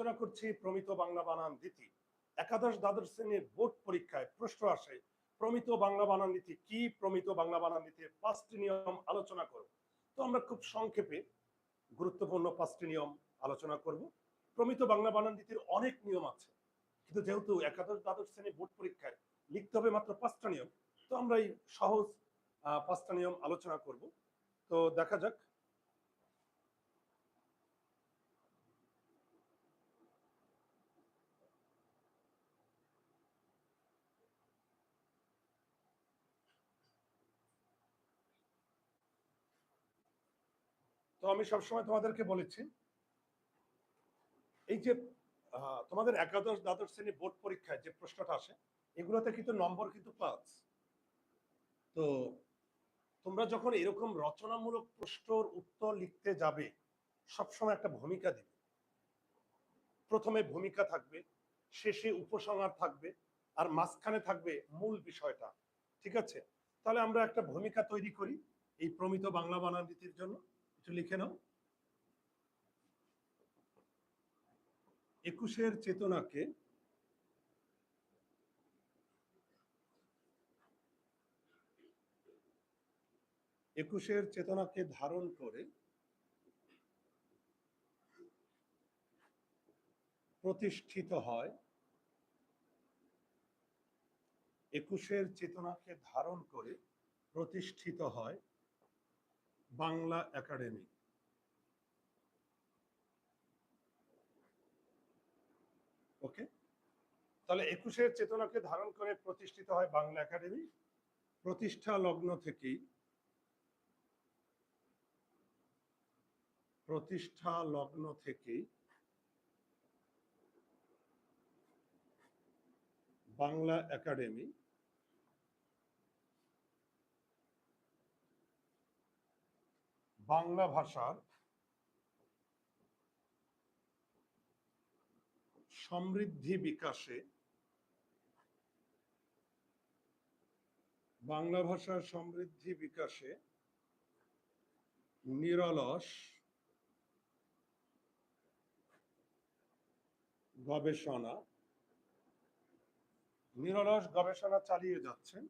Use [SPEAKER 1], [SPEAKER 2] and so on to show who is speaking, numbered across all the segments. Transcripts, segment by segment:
[SPEAKER 1] আলোচনা করছি প্রমিত বাংলা বানান নীতি। একাদশ দ্বাদশ শ্রেণির বোর্ড পরীক্ষায় প্রশ্ন আসে, প্রমিত বাংলা বানান নীতি কি? প্রমিত বাংলা বানান নীতির পাঁচটি নিয়ম আলোচনা করব তো আমরা খুব সংক্ষেপে গুরুত্বপূর্ণ পাঁচটি নিয়ম আলোচনা করব। প্রমিত বাংলা বানান নীতির অনেক নিয়ম আছে, কিন্তু যেহেতু একাদশ দ্বাদশ শ্রেণি বোর্ড পরীক্ষায় লিখতে হবে মাত্র পাঁচটা নিয়ম, তো আমরা এই সহজ পাঁচটা নিয়ম আলোচনা করব। তো দেখা যাক তো আমি সবসময় তোমাদেরকে বলেছি, এই যে তোমাদের একাদশ দ্বাদশ শ্রেণি বোর্ড পরীক্ষায় যে প্রশ্নটা আসে, এগুলোতে কিন্তু নম্বর কিন্তু পাঁচ তো তোমরা যখন এরকম রচনামূলক প্রশ্নর উত্তর লিখতে যাবে, সবসময় একটা ভূমিকা দিবে। প্রথমে ভূমিকা থাকবে, শেষে উপসংহার থাকবে, আর মাঝখানে থাকবে মূল বিষয়টা, ঠিক আছে? তাহলে আমরা একটা ভূমিকা তৈরি করি এই প্রমিত বাংলা বানান নীতির জন্য। একটু লিখে নাও। একুশের চেতনাকে একুশের চেতনাকে ধারণ করে প্রতিষ্ঠিত হয়। একুশের চেতনাকে ধারণ করে প্রতিষ্ঠিত হয়। বাংলা একাডেমি। ওকে? তাহলে একুশের চেতনাকে ধারণ করে প্রতিষ্ঠিত হয় বাংলা একাডেমি। প্রতিষ্ঠা লগ্ন থেকেই প্রতিষ্ঠা লগ্ন থেকেই বাংলা একাডেমি বাংলা ভাষার সমৃদ্ধি বিকাশে বাংলা ভাষার সমৃদ্ধি বিকাশে নিরলস গবেষণা নিরলস গবেষণা চালিয়ে যাচ্ছেন।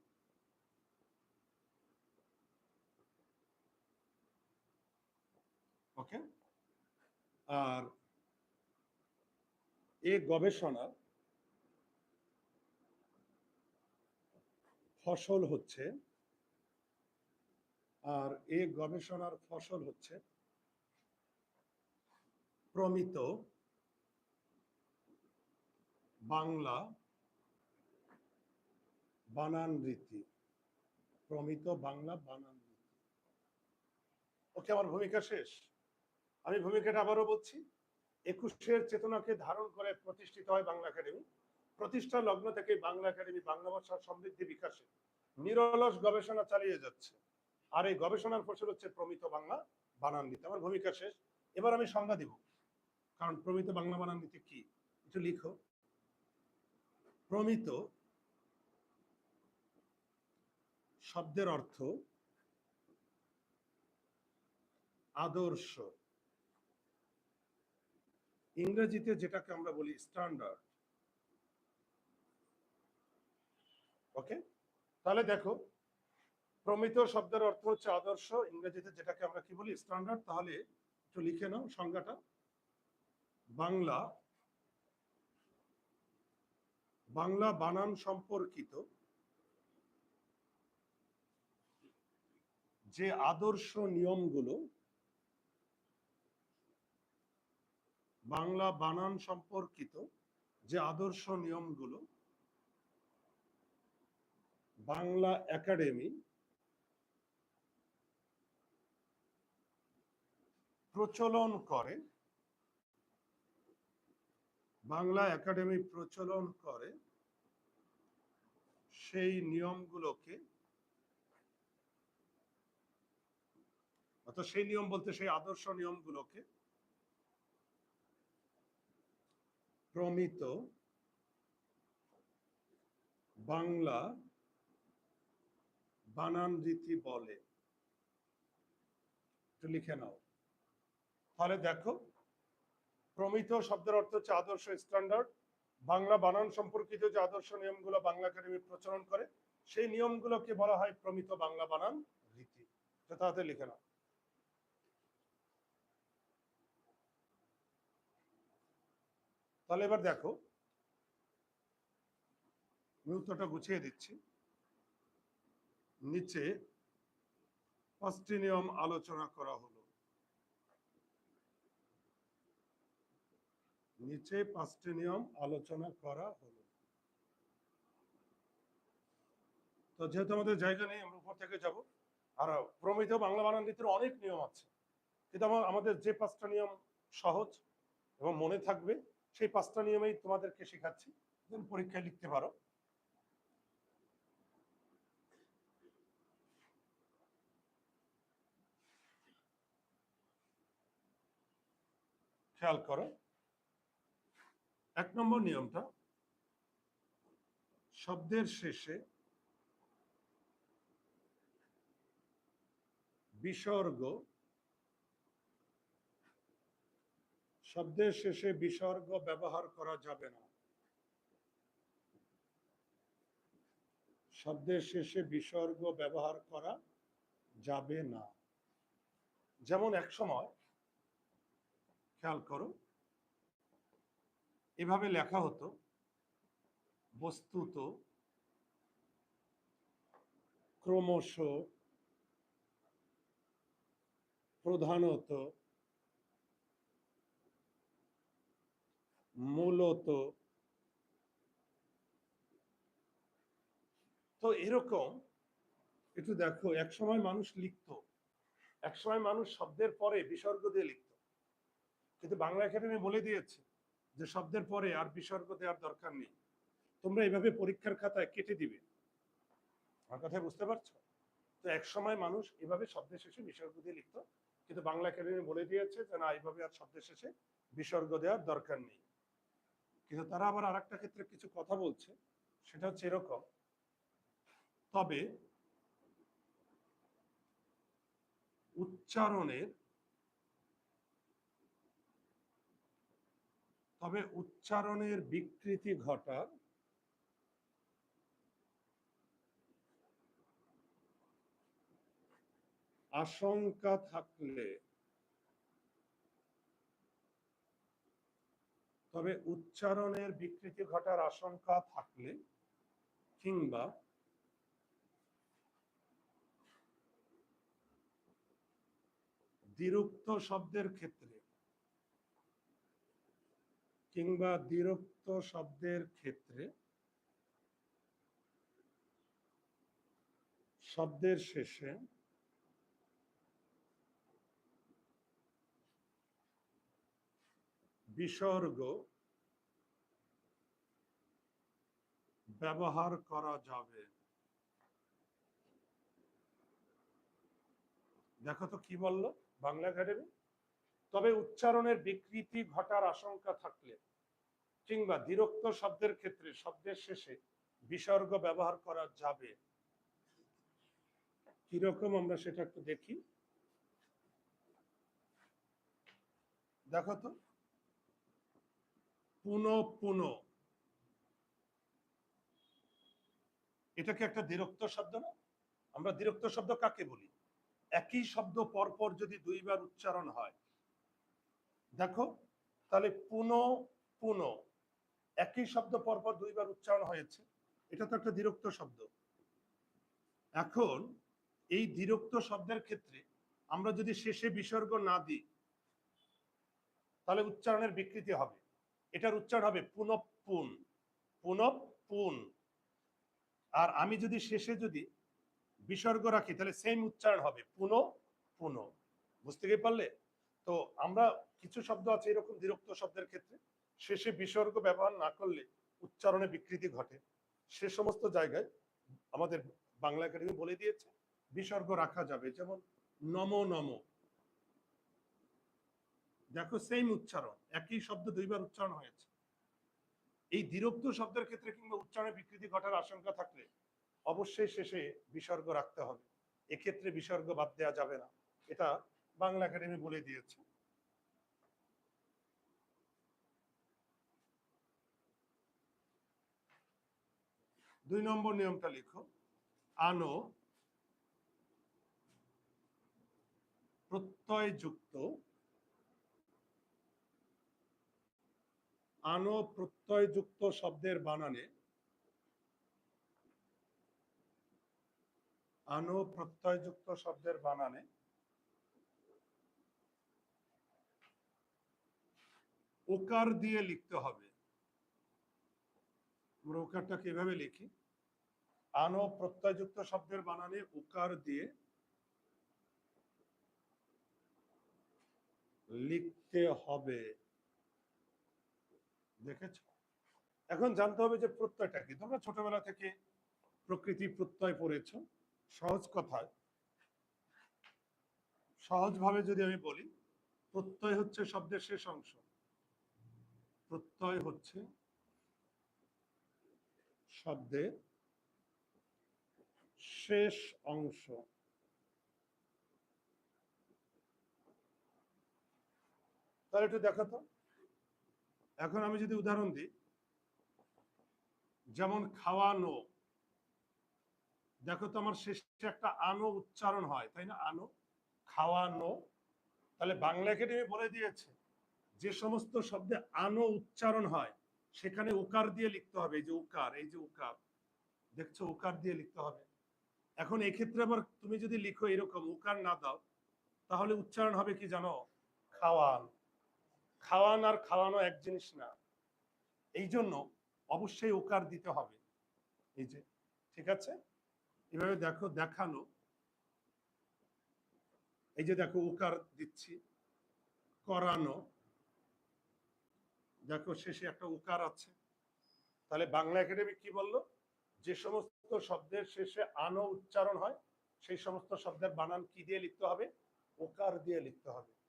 [SPEAKER 1] ওকে? আর এ গবেষণা ফসল হচ্ছে, আর এ গবেষণার ফসল হচ্ছে প্রমিত বাংলা বানান রীতি। প্রমিত বাংলা বানান রীতি। ওকে, আমার ভূমিকা শেষ? আমি ভূমিকাটা আবারও বলছি। একুশের চেতনাকে ধারণ করে প্রতিষ্ঠিত হয় বাংলা একাডেমি। প্রতিষ্ঠা লগ্ন থেকে বাংলা একাডেমি বাংলা ভাষার সমৃদ্ধি বিকাশে নিরলস গবেষণা চালিয়ে যাচ্ছে। আর এই গবেষণার ফসল হচ্ছে প্রমিত বাংলা বানান আমার ভূমিকা শেষ। এবার আমি সংজ্ঞা দিব। কারণ প্রমিত বাংলা বানান কি? একটু লিখো। প্রমিত শব্দের অর্থ আদর্শ। ইংরেজিতে যেটাকে আমরা বলি স্ট্যান্ডার্ড ওকে তাহলে দেখো, প্রমিত শব্দের অর্থ হচ্ছে আদর্শ। ইংরেজিতে যেটাকে আমরা কি বলি? স্ট্যান্ডার্ড তাহলে একটু লিখে নাও সংজ্ঞাটা। বাংলা বাংলা বানান সম্পর্কিত যে আদর্শ নিয়মগুলো বাংলা বানান সম্পর্কিত যে আদর্শ নিয়মগুলো, বাংলা একাডেমি প্রচলন করে, বাংলা একাডেমি প্রচলন করে, সেই নিয়মগুলোকে, অর্থাৎ সেই নিয়ম বলতে সেই আদর্শ নিয়মগুলোকে প্রমিত বাংলা বানান রীতি বলে। একটু লিখে নাও। তাহলে দেখো, প্রমিত শব্দের অর্থ হচ্ছে আদর্শ স্ট্যান্ডার্ড বাংলা বানান সম্পর্কিত যে আদর্শ নিয়মগুলো বাংলা একাডেমি প্রচলন করে, সেই নিয়মগুলোকে বলা হয় প্রমিত বাংলা বানান রীতি। তাতে লিখে না তাহলে এবার দেখো, আমি উত্তরটা গুছিয়ে দিচ্ছি। নিচে পাঁচটি নিয়ম আলোচনা করা হলো। নিচে পাঁচটি নিয়ম আলোচনা করা হলো। তো যেহেতু আমাদের জায়গা নেই, আমরা উপর থেকে যাব। আর প্রমিত বাংলা বানান নীতির অনেক নিয়ম আছে। কিন্তু আমাদের যে পাঁচটা নিয়ম সহজ এবং মনে থাকবে সেই পাঁচটা নিয়মেই তোমাদেরকে শেখাচ্ছি। তুমি পরীক্ষায় লিখতে পারো। খেয়াল করো। এক নম্বর নিয়মটা, শব্দের শেষে বিসর্গ শব্দের শেষে বিসর্গ ব্যবহার করা যাবে না। শব্দের শেষে বিসর্গ ব্যবহার করা যাবে না। যেমন এক সময়, খেয়াল করো, এভাবে লেখা হতো, বস্তুত ক্রমশ প্রধানত মূলত তো এরকম একটু দেখো, এক সময় মানুষ লিখতো, এক সময় মানুষ শব্দের পরে বিসর্গ দিয়ে লিখতো। কিন্তু বাংলা একাডেমি বলে দিয়েছে যে শব্দের পরে আর বিসর্গ দেওয়ার দরকার নেই। তোমরা এভাবে পরীক্ষার খাতায় কেটে দিবে। আমার কথা বুঝতে পারছ? তো এক সময় মানুষ এভাবে শব্দের শেষে বিসর্গ দিয়ে লিখতো, কিন্তু বাংলা একাডেমি বলে দিয়েছে যে না, এইভাবে আর শব্দের শেষে বিসর্গ দেওয়ার দরকার নেই। কিন্তু তারা আবার আর একটা ক্ষেত্রে কিছু কথা বলছে, সেটা হচ্ছে এরকম। তবে উচ্চারণের তবে উচ্চারণের বিকৃতি ঘটার আশঙ্কা থাকলে তবে উচ্চারণের বিকৃতি ঘটার আশঙ্কা থাকলে কিংবা দ্বিরুক্ত শব্দের ক্ষেত্রে কিংবা দ্বিরুক্ত শব্দের ক্ষেত্রে শব্দের শেষে বিসর্গ ব্যবহার করা যাবে। দেখো তো কি বলল বাংলা একাডেমি? তবে উচ্চারণের বিকৃতি ঘটার আশঙ্কা থাকলে কিংবা দ্বিরক্ত শব্দের ক্ষেত্রে শব্দের শেষে বিসর্গ ব্যবহার করা যাবে। কীরকম আমরা সেটা একটু দেখি। দেখো তো। পুন পুন। এটা কি একটা দ্বিরক্ত শব্দ না? আমরা দ্বিরক্ত শব্দ কাকে বলি? একই শব্দ পরপর যদি দুইবার উচ্চারণ হয়, দেখো, তাহলে পুনঃ পুন। একই শব্দ পরপর দুইবার উচ্চারণ হয়েছে, এটা তো একটা দ্বিরক্ত শব্দ। এখন, এই দ্বিরক্ত শব্দের ক্ষেত্রে আমরা যদি শেষে বিসর্গ না দিই, তাহলে উচ্চারণের বিকৃতি হবে। এটার উচ্চারণ হবে পুনঃপুন পুনঃপুন আর আমি যদি শেষে যদি বিসর্গ রাখি, তাহলে সেম উচ্চারণ হবে পুন পুন। বুঝতে গিয়ে পারলে? তো আমরা কিছু শব্দ আছে এরকম বিরক্ত শব্দের ক্ষেত্রে, শেষে বিসর্গ ব্যবহার না করলে উচ্চারণে বিকৃতি ঘটে। সে সমস্ত জায়গায় আমাদের বাংলা একাডেমি বলে দিয়েছে, বিসর্গ রাখা যাবে। যেমন নম নম। দেখো সেম উচ্চারণ, একই শব্দ দুইবার উচ্চারণ হয়েছে। এই দ্বিরুক্ত শব্দের ক্ষেত্রে কিংবা উচ্চারণে বিকৃতি ঘটার আশঙ্কা থাকলে অবশ্যই শেষে বিসর্গ রাখতে হবে। এক্ষেত্রে বিসর্গ বাদ দেওয়া যাবে না। এটা বাংলা একাডেমি বলে দিয়েছে। দুই নম্বর নিয়মটা লিখো। আনো প্রত্যয়যুক্ত আনো প্রত্যয়যুক্ত শব্দের বানানে, আনো প্রত্যয়যুক্ত শব্দের বানানে ওকার দিয়ে লিখতে হবে। আমরা ওকারটা কীভাবে লিখি। আনো প্রত্যয়যুক্ত শব্দের বানানে ওকার দিয়ে লিখতে হবে। দেখেছ? এখন জানতে হবে যে প্রত্যয়টা কি? তোমরা ছোটবেলা থেকে প্রকৃতি প্রত্যয় পড়েছ। সহজ কথায়, সহজভাবে যদি আমি বলি, প্রত্যয় হচ্ছে শব্দের শেষ অংশ। প্রত্যয় হচ্ছে শব্দের শেষ অংশ। তাহলে একটু দেখো তো। এখন আমি যদি উদাহরণ দিই, যেমন খাওয়ানো। দেখো তো আমার শেষে একটা আনো উচ্চারণ হয়, তাই না? আনো, খাওয়ানো। তাহলে বাংলা একাডেমি বলে দিয়েছে, যে সমস্ত শব্দে আনো উচ্চারণ হয়, সেখানে উকার দিয়ে লিখতে হবে, এই যে উকার, এই যে উকার। দেখছ, উকার দিয়ে লিখতে হবে। এখন এক্ষেত্রে আবার তুমি যদি লিখো এরকম, উকার না দাও, তাহলে উচ্চারণ হবে কি জানো? খাওয়ান। খাওয়ান আর খাওয়ানো এক জিনিস না। এই জন্য অবশ্যই ওকার দিতে হবে। এই যে, ঠিক আছে? এভাবে দেখো, দেখানো। এই যে দেখো ওকার দিচ্ছি। করানো। দেখো, শেষে একটা উকার আছে। তাহলে বাংলা একাডেমি কি বলল? যে সমস্ত শব্দের শেষে আনো উচ্চারণ হয়, সেই সমস্ত শব্দের বানান কি দিয়ে লিখতে হবে? ওকার দিয়ে লিখতে হবে।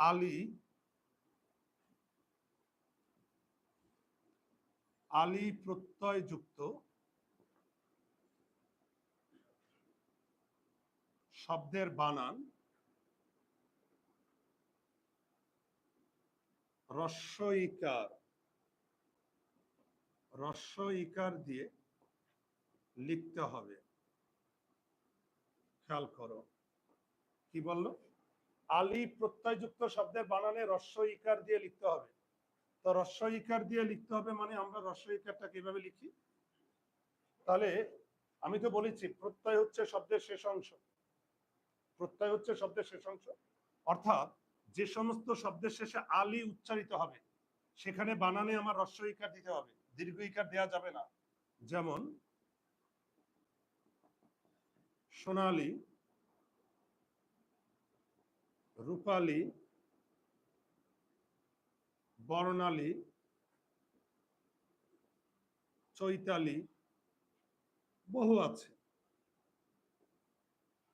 [SPEAKER 1] আলী আলী প্রত্যয় যুক্ত শব্দের বানান রস্য ইকার ইকার দিয়ে লিখতে হবে। খেয়াল করো। কি বলল? আলী প্রত্যয়যুক্ত শব্দের বানানে রস্য ইকার দিয়ে লিখতে হবে। তো রস্য ইকার দিয়ে লিখতে হবে মানে আমরা রস্য ইকারটা কীভাবে লিখি? তাহলে আমি তো বলেছি, প্রত্যয় হচ্ছে শব্দের শেষ অংশ। প্রত্যয় হচ্ছে শব্দের শেষ অংশ। অর্থাৎ যে সমস্ত শব্দের শেষে আলী উচ্চারিত হবে, সেখানে বানানে আমার রস্য ইকার দিতে হবে। দীর্ঘ ইকার দেওয়া যাবে না। যেমন, সোনালী রূপালী, বর্ণালী, চৈতালি, বহু আছে।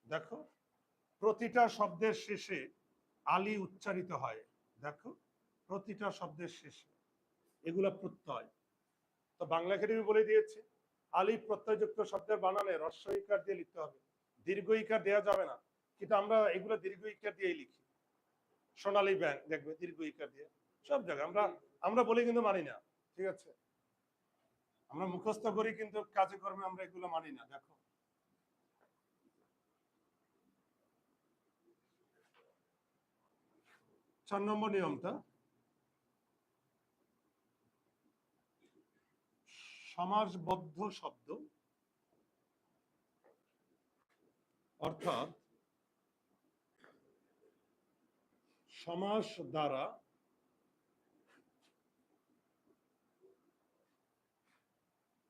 [SPEAKER 1] দেখো, প্রতিটা শব্দের শেষে আলী উচ্চারিত হয়। দেখো, প্রতিটা শব্দের শেষে। এগুলা প্রত্যয়। তো বাংলা একাডেমি বলে দিয়েছে, আলী প্রত্যয়যুক্ত শব্দের বানানে রস্য ইকার দিয়ে লিখতে হবে। দীর্ঘ ইকার দেওয়া যাবে না। কিন্তু আমরা এগুলো দীর্ঘ ইকার দিয়েই লিখি। সোনালী ব্যাংক দেখবে, দীর্ঘ ইকার দিয়ে। সব জায়গায়। আমরা আমরা বলি কিন্তু মানি না, ঠিক আছে? আমরা মুখস্থ করি কিন্তু কাজে কর্মে আমরা এগুলো মানি না, দেখো। চার নম্বর নিয়মটা। সমাসবদ্ধ শব্দ। অর্থাৎ সমাস দ্বারা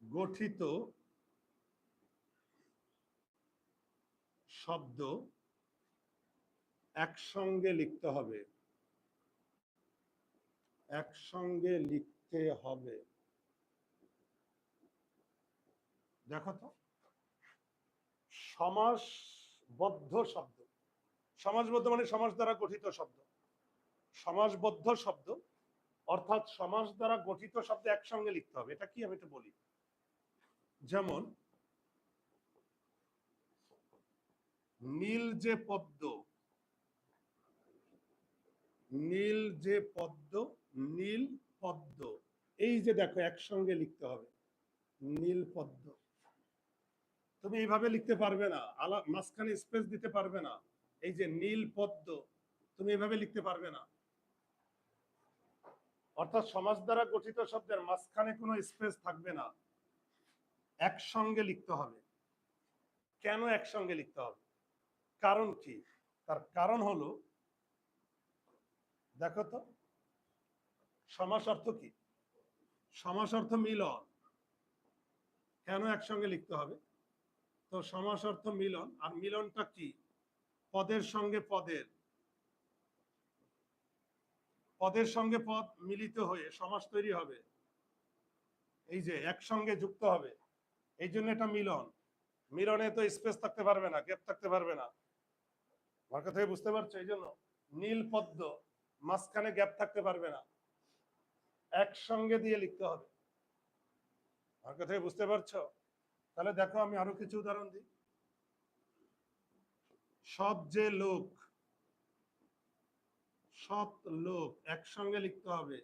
[SPEAKER 1] গঠিত শব্দ একসঙ্গে লিখতে হবে। একসঙ্গে লিখতে হবে। দেখো তো। সমাসবদ্ধ শব্দ। সমাজবদ্ধ মানে সমাজ দ্বারা গঠিত শব্দ। সমাজবদ্ধ শব্দ, অর্থাৎ সমাজ দ্বারা গঠিত শব্দ একসঙ্গে লিখতে হবে। এটা কি? আমি একটু বলি। যেমন, নীল যে পদ্ম, নীল যে পদ্ম, নীল পদ্ম। এই যে দেখো, একসঙ্গে লিখতে হবে। নীল পদ্ম। তুমি এইভাবে লিখতে পারবে না। আলা মাঝখানে স্পেস দিতে পারবে না। এই যে নীল পদ্ম, তুমি এভাবে লিখতে পারবে না। অর্থাৎ সমাজ দ্বারা গঠিত শব্দের মাঝখানে কোনো স্পেস থাকবে না। একসঙ্গে লিখতে হবে। কেন একসঙ্গে লিখতে হবে? কারণ কি? তার কারণ হলো, দেখো তো, সমাস অর্থ কি? সমাস অর্থ মিলন। কেন একসঙ্গে লিখতে হবে? তো সমাস অর্থ মিলন, আর মিলনটা কি? পদের সঙ্গে পদের। পদের সঙ্গে পদ মিলিত হয়ে সমাজ তৈরি হবে। এই যে একসঙ্গে যুক্ত হবে, এই জন্য এটা মিলন। মিলনে তো স্পেস থাকতে পারবে না গ্যাপ থাকতে পারবে না। আমার কথা বুঝতে পারছ? এই জন্য নীল পদ্ম মাঝখানে গ্যাপ থাকতে পারবে না। একসঙ্গে দিয়ে লিখতে হবে। আমার কথা বুঝতে পারছ? তাহলে দেখো আমি আরও কিছু উদাহরণ দিই। সব যে লোক সৎ লোক একসঙ্গে লিখতে হবে।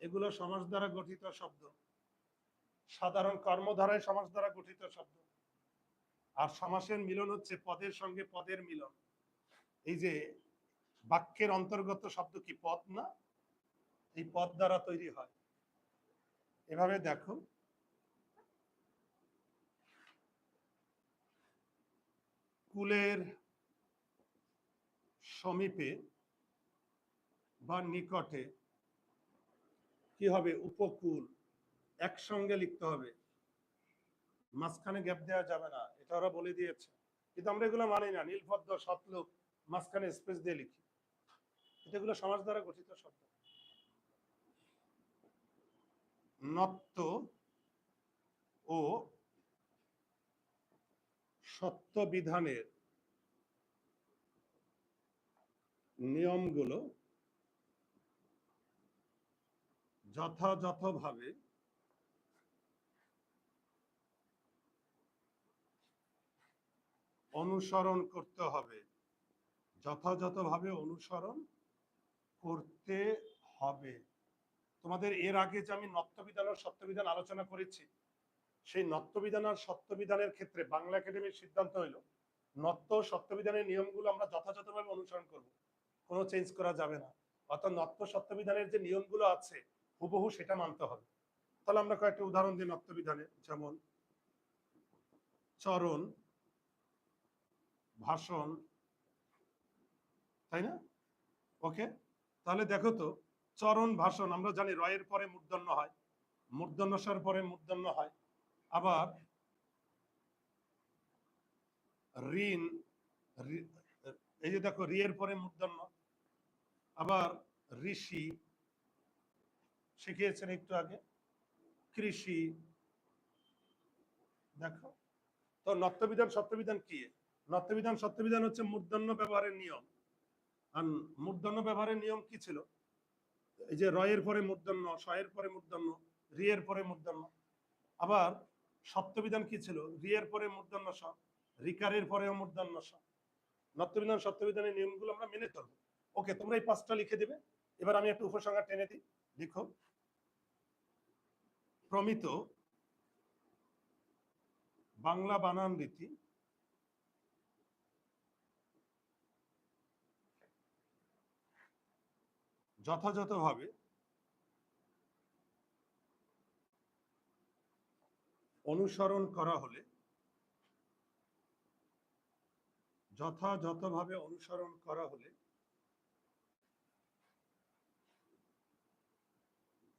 [SPEAKER 1] এগুলো সমাজ দ্বারা গঠিত শব্দ। সাধারণ কর্মধারায় সমাজ দ্বারা গঠিত শব্দ। আর সমাসের মিলন হচ্ছে পদের সঙ্গে পদের মিলন। এই যে বাক্যের অন্তর্গত শব্দ কি পদ না? এই পদ দ্বারা তৈরি হয়। এভাবে দেখো। কুলের সমীপে বা নিকটে, কি হবে? উপকূল। একসঙ্গে লিখতে হবে। মাঝখানে গ্যাপ দেওয়া যাবে না। এটা ওরা বলে দিয়েছে। কিন্তু আমরা এগুলো মানি না। নীলপদ্ম, সতলোক, মাঝখানে স্পেস দিয়ে লিখি। এটাগুলো সমাজ দ্বারা গঠিত শব্দ। নত্ব ও সত্য বিধানের নিয়মগুলো যথাযথভাবে অনুসরণ করতে হবে। যথাযথভাবে অনুসরণ করতে হবে। তোমাদের এর আগে যে আমি নত্যবিধান আর সত্যবিধান আলোচনা করেছি, সেই নত্যবিধান আর সত্যবিধানের ক্ষেত্রে বাংলা একাডেমির সিদ্ধান্ত হইল, নত্য সত্যবিধানের নিয়মগুলো আমরা যথাযথভাবে অনুসরণ করব। কোনো চেঞ্জ করা যাবে না। অর্থাৎ নত্য সত্যবিধানের যে নিয়মগুলো আছে হুবহু সেটা মানতে হবে। তাহলে আমরা কয়েকটা উদাহরণ দিই নত্যবিধানের যেমন চরণ, ভাষণ, তাই না? ওকে? তাহলে দেখো তো, চরণ, ভাষণ, আমরা জানি রয়ের পরে মূর্ধন্য হয় মূর্ধন্যসার পরে মূর্ধন্য হয়। আবার ঋণ এই যে দেখো রিয়ের পরে মূর্ধন্য। আবার ঋষি শিখিয়েছেন একটু আগে। কৃষি। দেখো। তো নত্যবিধান সত্যবিধান কি? নত্যবিধান সত্যবিধান হচ্ছে মূর্ধন্য ব্যবহারের নিয়ম। আর মূর্ধন্য ব্যবহারের নিয়ম কি ছিল? এই যে রয়ের পরে মূর্ধন্য শয়ের পরে মূর্ধন্য রিয়ের পরে মূর্ধন্য। আবার সত্যবিধান কি ছিল? রিয়ের পরে মূর্ধন্য স রিকারের পরেও মূর্ধন্য স। নত্যবিধান সত্যবিধানের নিয়মগুলো আমরা মেনে চলবো। ওকে, তোমরা এই পাঁচটা লিখে দিবে। এবার আমি একটা উপসংহার টেনে দিই। লিখো। প্রমিত বাংলা বানান রীতি। যথাযথভাবে অনুসরণ করা হলে যথাযথভাবে অনুসরণ করা হলে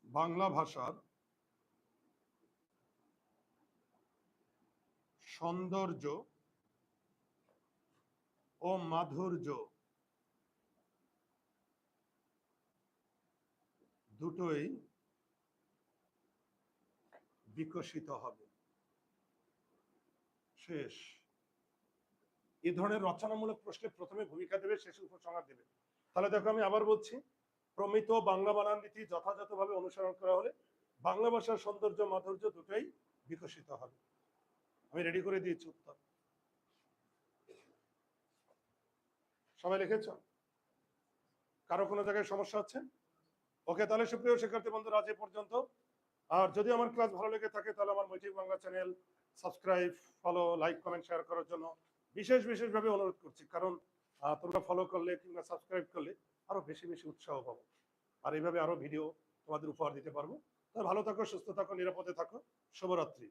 [SPEAKER 1] বাংলা ভাষার সৌন্দর্য ও মাধুর্য দুটোই বিকশিত হবে। শেষ। এ ধরনের রচনামূলক প্রশ্নে প্রথমে ভূমিকা দেবে, শেষে উপসংহার দেবে। তাহলে দেখো আমি আবার বলছি, প্রমিত বাংলা বানান নীতি যথাযথভাবে অনুসরণ করা হলে বাংলা ভাষার সৌন্দর্য, মাধুর্য দুটোই বিকশিত হবে। আমি রেডি করে দিয়েছি উত্তর। সবাই লিখেছ? কারও কোনো জায়গায় সমস্যা হচ্ছে? ওকে, তাহলে সুপ্রিয় শিক্ষার্থী বন্ধুরা, আজ এ পর্যন্ত। আর যদি আমার ক্লাস ভালো লেগে থাকে, তাহলে আমার মৈত্রিক Bangla channel subscribe follow like comment share করার জন্য বিশেষ, বিশেষভাবে অনুরোধ করছি। কারণ তোমরা ফলো করলে কিংবা সাবস্ক্রাইব করলে আরও বেশি বেশি উৎসাহ পাবো। আর এইভাবে আরও ভিডিও তোমাদের উপহার দিতে পারব। ভালো থাকো, সুস্থ থাকো, নিরাপদে থাকো। শুভরাত্রি।